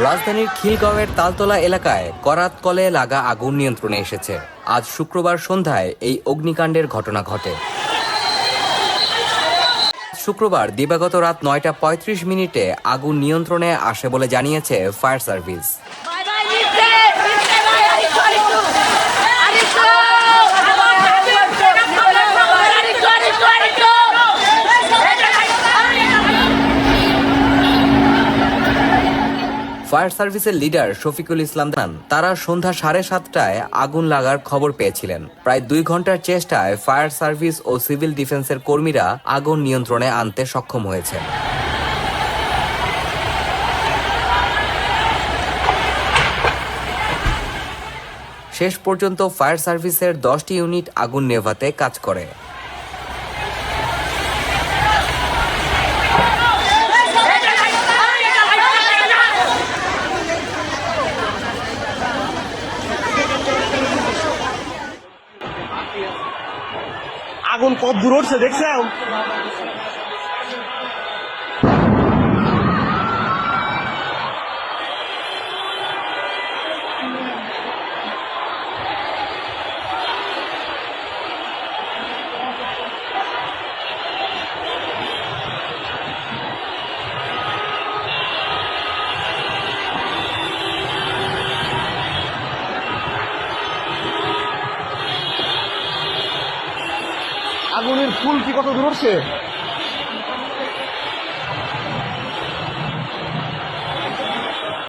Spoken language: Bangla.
রাজধানীর খিলগাঁওয়ের তালতলা এলাকায় করাত কলে লাগা আগুন নিয়ন্ত্রণে এসেছে। আজ শুক্রবার সন্ধ্যায় এই অগ্নিকাণ্ডের ঘটনা ঘটে। শুক্রবার দিবাগত রাত নয়টা পঁয়ত্রিশ মিনিটে আগুন নিয়ন্ত্রণে আসে বলে জানিয়েছে ফায়ার সার্ভিস। ফায়ার সার্ভিসের লিডার শফিকুল ইসলাম জানান, তারা সন্ধ্যা সাড়ে সাতটায় আগুন লাগার খবর পেয়েছিলেন। প্রায় দুই ঘণ্টার চেষ্টায় ফায়ার সার্ভিস ও সিভিল ডিফেন্সের কর্মীরা আগুন নিয়ন্ত্রণে আনতে সক্ষম হয়েছে শেষ পর্যন্ত ফায়ার সার্ভিসের দশটি ইউনিট আগুন নেভাতে কাজ করে। আগুন কত দূর উঠছে দেখছেন? আগুনের ফুল কি কত দূর উঠছে